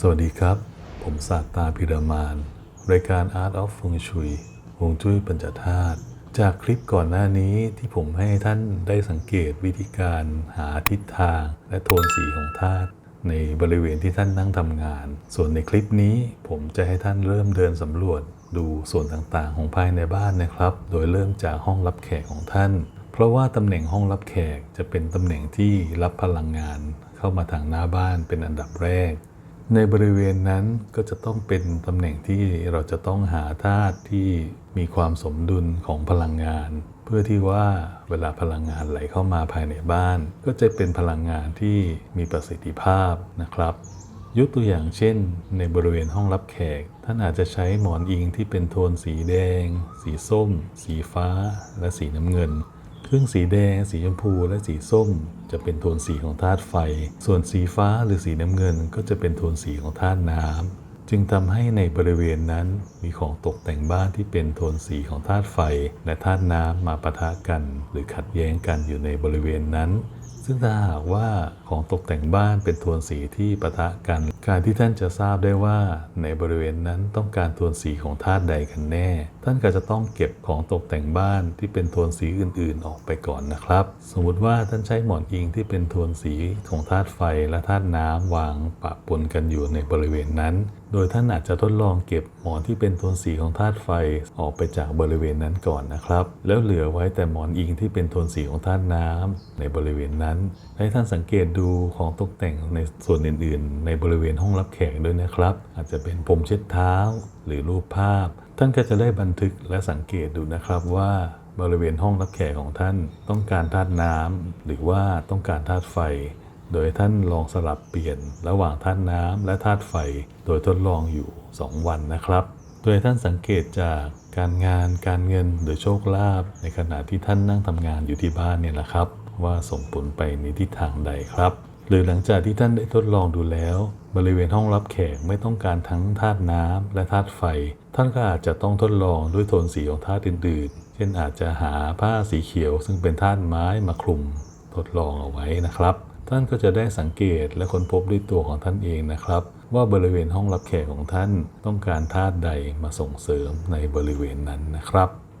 สวัสดีครับ ผมศาสตาพิรามานรายการ Art of Feng Shui ฮวงจุ้ยปัญจธาตุจากคลิปก่อนหน้านี้ที่ผมให้ท่านได้สังเกตวิธีการหาทิศทางและโทนสีของธาตุในบริเวณที่ท่านนั่งทำงาน ส่วนในคลิปนี้ผมจะให้ท่านเริ่มเดินสำรวจดูส่วนต่างๆ ของภายในบ้านนะครับ โดยเริ่มจากห้องรับแขกของท่าน เพราะว่าตำแหน่งห้องรับแขกจะเป็นตำแหน่งที่รับพลังงาน เข้ามาทางหน้าบ้านเป็นอันดับแรก ในบริเวณนั้นก็จะต้องเป็นตำแหน่งที่เราจะต้องหาธาตุที่มีความสมดุลของพลังงาน เพื่อที่ว่าเวลาพลังงานไหลเข้ามาภายในบ้าน ก็จะเป็นพลังงานที่มีประสิทธิภาพนะครับ ยกตัวอย่างเช่น ในบริเวณห้องรับแขก ท่านอาจจะใช้หมอนอิงที่เป็นโทนสีแดง สีส้ม สีฟ้า และสีน้ำเงิน ครื่องสีแดง สีชมพู และสีส้ม จะเป็นโทนสีของธาตุไฟ ส่วนสีฟ้าหรือสีน้ำเงิน ก็จะเป็นโทนสีของธาตุน้ำ จึงทำให้ในบริเวณนั้นมีของตกแต่งบ้านที่เป็นโทนสีของธาตุไฟ และธาตุน้ำมาปะทะกัน หรือขัดแย้งกันอยู่ในบริเวณนั้นซึ่งถ้าหากว่าของตกแต่งบ้านเป็นโทนสีที่ปะทะกัน การที่ท่านจะทราบได้ว่าในบริเวณนั้นต้องการโทนสีของธาตุใดกันแน่ ท่านก็จะต้องเก็บของตกแต่งบ้านที่เป็นโทนสีอื่นๆออกไปก่อนนะครับ สมมุติว่าท่านใช้หมอนอิงที่เป็นโทนสีของธาตุไฟและธาตุน้ำวางปะปนกันอยู่ในบริเวณนั้น โดยท่านอาจจะทดลองเก็บหมอนที่เป็นโทนสีของธาตุไฟออกไปจากบริเวณนั้นก่อนนะครับ แล้วเหลือไว้แต่หมอนอิงที่เป็นโทนสีของธาตุน้ำในบริเวณนั้น ให้ท่านสังเกตดูของตกแต่งในส่วนอื่น ๆ ในบริเวณห้องรับแขกด้วยนะครับ อาจจะเป็นพรมเช็ดเท้า หรือรูปภาพ ท่านก็จะได้บันทึกและสังเกตดูนะครับว่าบริเวณห้องรับแขกของท่านต้องการธาตุน้ำหรือว่าต้องการธาตุไฟ โดยท่านลองสลับเปลี่ยนระหว่างธาตุน้ำและธาตุไฟ โดยทดลองอยู่ 2 วันนะครับ โดยท่านสังเกตจากการงานการเงินหรือโชคลาภในขณะที่ท่านนั่งทำงานอยู่ที่บ้านเนี่ยแหละครับ ว่าส่งผลไปในทิศทางใดครับ หรือหลังจากที่ท่านได้ทดลองดูแล้ว บริเวณห้องรับแขกไม่ต้องการทั้งธาตุน้ำและธาตุไฟ ท่านก็อาจจะต้องทดลองด้วยโทนสีของธาตุอื่นๆ เช่นอาจจะหาผ้าสีเขียว ซึ่งเป็นธาตุไม้มาคลุมทดลองเอาไว้นะครับ ท่านก็จะได้สังเกตและค้นพบด้วยตัวของท่านเองนะครับ ว่าบริเวณห้องรับแขกของท่านต้องการธาตุใดมาส่งเสริมในบริเวณนั้นนะครับ